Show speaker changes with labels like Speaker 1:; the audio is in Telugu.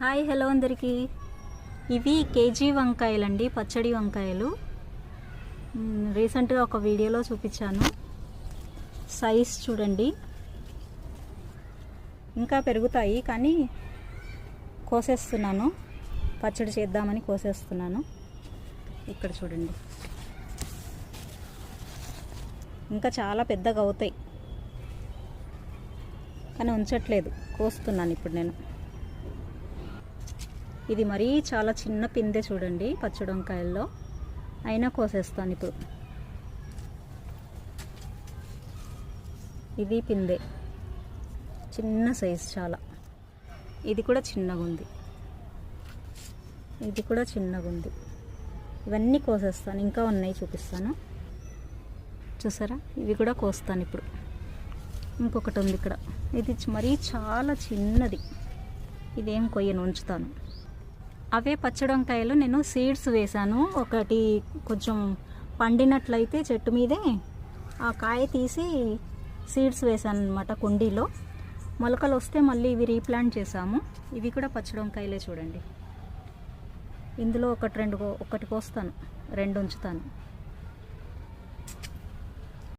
Speaker 1: హాయ్ హలో అందరికీ. ఇవి కేజీ వంకాయలండి పచ్చడి వంకాయలు. రీసెంట్గా ఒక వీడియోలో చూపించాను. సైజ్ చూడండి. ఇంకా పెరుగుతాయి కానీ కోసేస్తున్నాను. పచ్చడి చేద్దామని కోసేస్తున్నాను. ఇక్కడ చూడండి. ఇంకా చాలా పెద్దగా అవుతాయి. కానీ ఉంచట్లేదు. కోస్తున్నాను ఇప్పుడు నేను. ఇది మరీ చాలా చిన్న పిందె చూడండి పచ్చడి వంకాయల్లో. అయినా కోసేస్తాను ఇప్పుడు. ఇది పిందె. చిన్న సైజ్ చాలా. ఇది కూడా చిన్నగా ఉంది. ఇది కూడా చిన్నగా ఉంది. ఇవన్నీ కోసేస్తాను. ఇంకా ఉన్నాయి చూపిస్తాను. చూసారా? ఇవి కూడా కోస్తాను ఇప్పుడు. ఇంకొకటి ఉంది ఇక్కడ. ఇది మరీ చాలా చిన్నది. ఇదేం కొయ్యను ఉంచుతాను. అవే పచ్చడి వంకాయలు నేను సీడ్స్ వేశాను. ఒకటి కొంచెం పండినట్లయితే చెట్టు మీదే ఆ కాయ తీసి సీడ్స్ వేశాను అనమాట కుండీలో. మొలకలు వస్తే మళ్ళీ ఇవి రీప్లాంట్ చేసాము ఇవి కూడా పచ్చడి వంకాయలే చూడండి. ఇందులో ఒకటి రెండు కో- ఒకటి కోస్తాను. రెండు ఉంచుతాను.